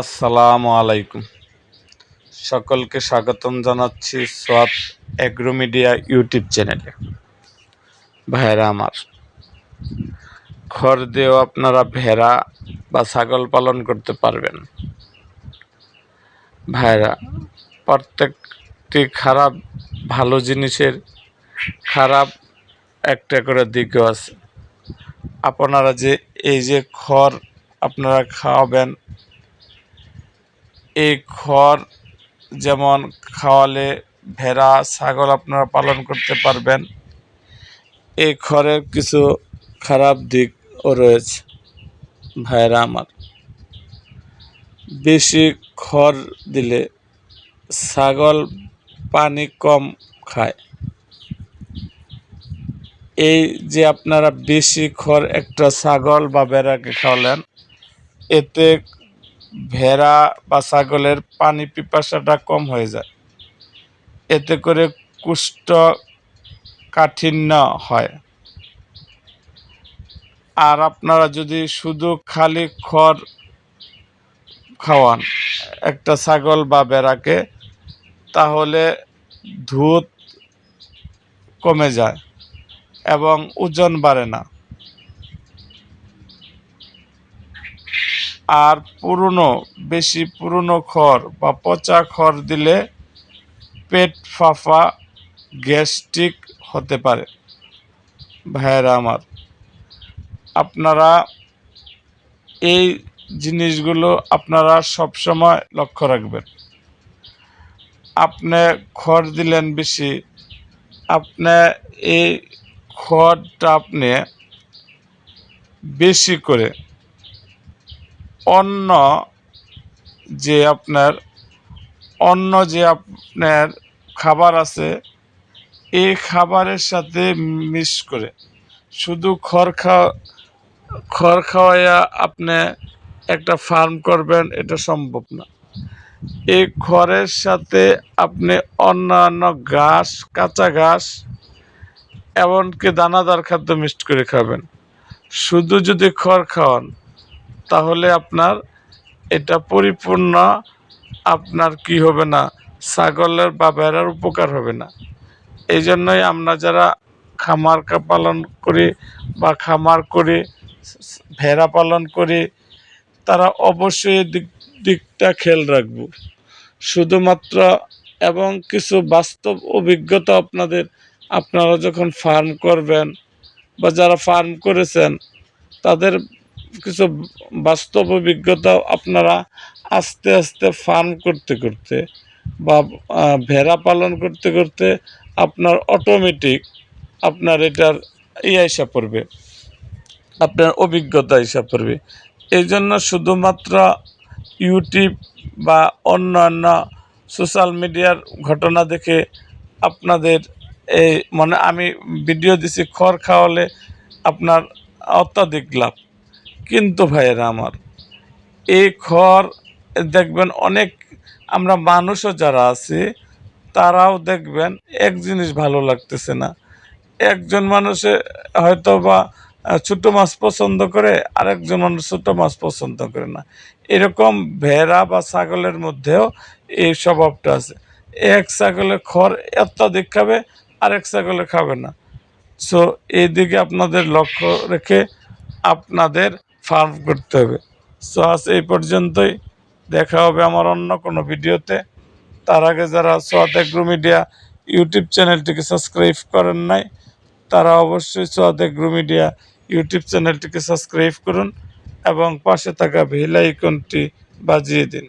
আসসালামু আলাইকুম। সকলকে স্বাগতম জানাচ্ছি সোয়াত অ্যাগ্রো মিডিয়া ইউটিউব চ্যানেলে। ভাইরা আমার, খড় দিয়েও আপনারা ভেড়া বা ছাগল পালন করতে পারবেন। ভাইরা প্রত্যেকটি খারাপ, ভালো জিনিসের খারাপ একটা করে দিকও আছে। আপনারা যে, এই যে খড় আপনারা খাওয়াবেন এই খড় যেমন খাওয়ালে ভেড়া, ছাগল আপনারা পালন করতে পারবেন। এই খড়ের কিছু খারাপ দিকও রয়েছে ভাইরা আমার। বেশি খড় দিলে ছাগল পানি কম খায়। এই যে আপনারা বেশি খড় একটা ছাগল বা ভেড়াকে খাওয়ালেন, এতে ভেড়া বা ছাগলের পানি পিপাসাটা কম হয়ে যায়। এতে করে কুষ্ঠ কাঠিন্য হয়। আর আপনারা যদি শুধু খালি খড় খাওয়ান একটা ছাগল বা বেড়াকে তাহলে ধুত কমে যায় এবং ওজন বাড়ে না। আর পুরনো, বেশি পুরনো খড় বা পচা খড় দিলে পেট ফাঁফা গ্যাস্ট্রিক হতে পারে। ভাইয়েরা আমার, আপনারা এই জিনিসগুলো আপনারা সবসময় লক্ষ্য রাখবেন। আপনি খড় দিলেন বেশি, আপনি এই খড়টা আপনি বেশি করে অন্য যে আপনার অন্য যে আপনার খাবার আছে এই খাবারের সাথে মিশ করে। শুধু খড় খাওয়া, খড় খাওয়াইয়া আপনি একটা ফার্ম করবেন, এটা সম্ভব না। এই খড়ের সাথে আপনি অন্যান্য ঘাস, কাঁচা ঘাস, এমনকি দানাদার খাদ্য মিক্সড করে খাবেন। শুধু যদি খড় খাওয়ান তাহলে আপনার এটা পরিপূর্ণ, আপনার কি হবে না? ছাগলের বা ভেড়ার উপকার হবে না। এই জন্যই আমরা যারা খামার পালন করি বা খামার করি, ভেড়া পালন করি, তারা অবশ্যই দিক, দিকটা খেয়াল রাখব। শুধুমাত্র এবং কিছু বাস্তব অভিজ্ঞতা আপনাদের, আপনারা যখন ফার্ম করবেন বা যারা ফার্ম করেছেন, তাদের কিছু বাস্তব অভিজ্ঞতা আপনারা আস্তে আস্তে ফার্ম করতে করতে বা ভেড়া পালন করতে করতে আপনার অটোমেটিক আপনার এটার ইয়ে হিসাব পড়বে, আপনার অভিজ্ঞতা হিসাব পড়বে। এই জন্য শুধুমাত্র ইউটিউব বা অন্যান্য সোশ্যাল মিডিয়ার ঘটনা দেখে আপনাদের এই মানে আমি ভিডিও দিছি খড় খাওয়ালে আপনার অত্যাধিক লাভ। কিন্তু ভাইয়েরা আমার এই খড় দেখবেন অনেক, আমরা মানুষও যারা আছি, তারাও দেখবেন এক জিনিস ভালো লাগতেছে না। একজন মানুষে হয়তো বা ছোটো মাছ পছন্দ করে, আরেকজন মানুষ ছোটো মাছ পছন্দ করে না। এরকম ভেড়া বা ছাগলের মধ্যেও এই স্বভাবটা আছে। এক ছাগলের খড় অত্যাধিক খাবে, আরেক ছাগলে খাবে না। সো এই দিকে আপনাদের লক্ষ্য রেখে আপনাদের ফার্ম করতে হবে। সো আজ এই পর্যন্তই। দেখা হবে আমার অন্য কোনো ভিডিওতে। তার আগে যারা সোয়াদ এগ্রো মিডিয়া ইউটিউব চ্যানেলটিকে সাবস্ক্রাইব করেন নাই, তারা অবশ্যই সোয়াদ এগ্রো মিডিয়া ইউটিউব চ্যানেলটিকে সাবস্ক্রাইব করুন এবং পাশে থাকা বেল আইকনটি বাজিয়ে দিন।